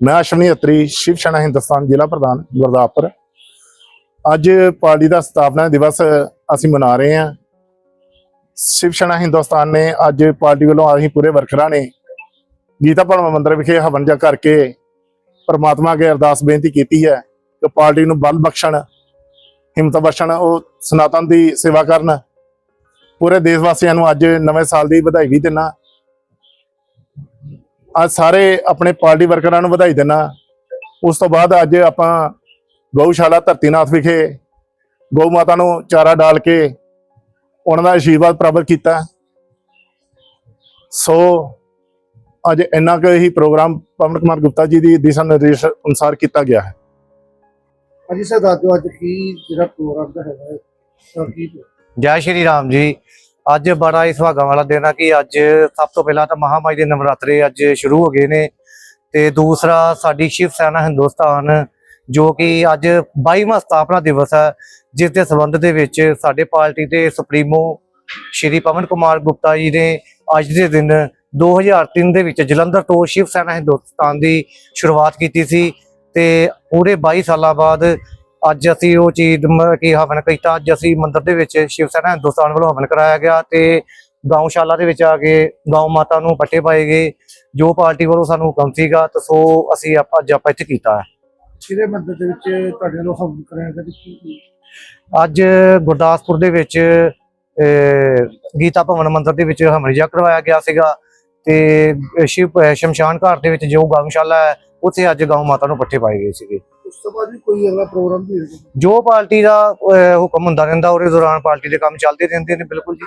ਮੈਂ ਅਸ਼ਵਨੀ ਅਤਰੀ, ਸ਼ਿਵ ਸੈਨਾ ਹਿੰਦੁਸਤਾਨ, ਜ਼ਿਲ੍ਹਾ ਪ੍ਰਧਾਨ, ਗੁਰਦਾਸਪੁਰ। ਅੱਜ ਪਾਰਟੀ ਦਾ ਸਥਾਪਨਾ ਦਿਵਸ ਅਸੀਂ ਮਨਾ ਰਹੇ ਹਾਂ। ਸ਼ਿਵ ਸੈਨਾ ਹਿੰਦੁਸਤਾਨ ਨੇ ਅੱਜ ਪਾਰਟੀ ਵੱਲੋਂ ਅਸੀਂ ਪੂਰੇ ਵਰਕਰਾਂ ਨੇ ਗੀਤਾ ਭਵਨ ਮੰਦਰ ਵਿਖੇ ਹਵਨ ਜਾ ਕਰਕੇ ਪਰਮਾਤਮਾ ਅੱਗੇ ਅਰਦਾਸ ਬੇਨਤੀ ਕੀਤੀ ਹੈ ਕਿ ਪਾਰਟੀ ਨੂੰ ਬਲ ਬਖਸ਼ਣ, ਹਿੰਮਤ ਬਖਸ਼ਣ, ਉਹ ਸਨਾਤਨ ਦੀ ਸੇਵਾ ਕਰਨ। ਪੂਰੇ ਦੇਸ਼ ਵਾਸੀਆਂ ਨੂੰ ਅੱਜ ਨਵੇਂ ਸਾਲ ਦੀ ਵਧਾਈ ਵੀ ਦਿੰਨਾ ਅੱਜ ਸਾਰੇ ਆਪਣੇ ਪਾਰਟੀ ਵਰਕਰਾਂ ਨੂੰ ਵਧਾਈ ਦਿੰਨਾ ਉਸ ਤੋਂ ਬਾਅਦ ਅੱਜ ਆਪਾਂ ਗਊਸ਼ਾਲਾ ਧਰਤੀਨਾਥ ਵਿਖੇ ਗਊ ਮਾਤਾ ਨੂੰ ਚਾਰਾ ਡਾਲ ਕੇ ਉਹਨਾਂ ਦਾ ਆਸ਼ੀਰਵਾਦ ਪ੍ਰਾਪਤ ਕੀਤਾ। ਸੋ ਅੱਜ ਇੰਨਾ ਕੁ ਹੀ ਪ੍ਰੋਗਰਾਮ ਪਵਨ ਕੁਮਾਰ ਗੁਪਤਾ ਜੀ ਦੀ ਦਿਸ਼ਾ ਨਿਰਦੇਸ਼ ਅਨੁਸਾਰ ਕੀਤਾ ਗਿਆ ਹੈ। ਹਾਂਜੀ ਸਰ ਦੱਸ ਅੱਜ ਕੀ ਜਿਹੜਾ ਪ੍ਰੋਗਰਾਮ ਦਾ ਹੈਗਾ ਕੀ ਜੈ ਸ਼੍ਰੀ ਰਾਮ ਜੀ। ਅੱਜ ਬੜਾ ਹੀ ਸੁਹਾਗਾ ਵਾਲਾ ਦਿਨ ਆ ਕਿ ਅੱਜ ਸਭ ਤੋਂ ਪਹਿਲਾਂ ਤਾਂ ਮਹਾਮਾਈ ਦੇ ਨਵਰਾਤਰੇ ਅੱਜ ਸ਼ੁਰੂ ਹੋ ਗਏ ਨੇ ਤੇ ਦੂਸਰਾ ਸਾਡੀ ਸ਼ਿਵ ਸੈਨਾ ਹਿੰਦੁਸਤਾਨ, ਜੋ ਕਿ ਅੱਜ 22ਵਾਂ ਸਥਾਪਨਾ ਦਿਵਸ ਹੈ ਜਿਸ ਦੇ ਸੰਬੰਧ ਦੇ ਵਿੱਚ ਸਾਡੇ ਪਾਰਟੀ ਦੇ ਸੁਪਰੀਮੋ ਸ਼੍ਰੀ ਪਵਨ ਕੁਮਾਰ ਗੁਪਤਾ ਜੀ ਨੇ ਅੱਜ ਦੇ ਦਿਨ 2003 ਦੇ ਵਿੱਚ ਜਲੰਧਰ ਤੋਂ ਸ਼ਿਵ ਸੈਨਾ ਹਿੰਦੁਸਤਾਨ ਦੀ ਸ਼ੁਰੂਆਤ ਕੀਤੀ ਸੀ ਤੇ ਪੂਰੇ 22 ਸਾਲਾਂ ਬਾਅਦ ਅੱਜ ਅਸੀਂ ਉਹ ਚੀਜ਼ ਕੀ ਹਵਨ ਕੀਤਾ। ਅੱਜ ਅਸੀਂ ਮੰਦਿਰ ਦੇ ਵਿੱਚ ਸ਼ਿਵ ਸੈਨਾ ਹਿੰਦੁਸਤਾਨ ਵੱਲੋਂ ਹਵਨ ਕਰਾਇਆ ਗਿਆ ਤੇ ਗਊਸ਼ਾਲਾ ਦੇ ਵਿੱਚ ਆ ਕੇ ਗਊ ਮਾਤਾ ਨੂੰ ਪੱਟੇ ਪਾਏ ਗਏ। ਜੋ ਪਾਰਟੀ ਵੱਲੋਂ ਸਾਨੂੰ ਹੁਕਮ ਸੀਗਾ ਤਾਂ ਸੋ ਅਸੀਂ ਆਪਾਂ ਅੱਜ ਆਪਾਂ ਇੱਥੇ ਕੀਤਾ ਹੈ। ਕਿਹੜੇ ਮੰਦਰ ਦੇ ਵਿੱਚ ਤੁਹਾਡੇ ਵੱਲੋਂ ਹਵਨ ਕਰਾਇਆ ਗਿਆ ਅੱਜ ਗੁਰਦਾਸਪੁਰ ਦੇ ਵਿੱਚ ਗੀਤਾ ਭਵਨ ਮੰਦਿਰ ਦੇ ਵਿੱਚ ਹਮਰਜਾ ਕਰਵਾਇਆ ਗਿਆ ਸੀਗਾ ਤੇ ਸ਼ਿਵ ਸ਼ਮਸ਼ਾਨ ਘਾਟ ਦੇ ਵਿੱਚ ਜੋ ਗਊਸ਼ਾਲਾ ਹੈ ਉੱਥੇ ਅੱਜ ਗਊ ਮਾਤਾ ਨੂੰ ਪੱਠੇ ਪਾਏ ਗਏ ਸੀਗੇ। ਉਸ ਤੋਂ ਬਾਅਦ ਵੀ ਕੋਈ ਅਗਲਾ ਪ੍ਰੋਗਰਾਮ ਵੀ ਹੋਏਗਾ। ਜੋ ਪਾਰਟੀ ਦਾ ਅਹ, ਹੁਕਮ ਹੁੰਦਾ ਰਹਿੰਦਾ ਉਹਦੇ ਦੌਰਾਨ ਪਾਰਟੀ ਦੇ ਕੰਮ ਚੱਲਦੇ ਰਹਿੰਦੇ ਨੇ ਬਿਲਕੁਲ ਜੀ।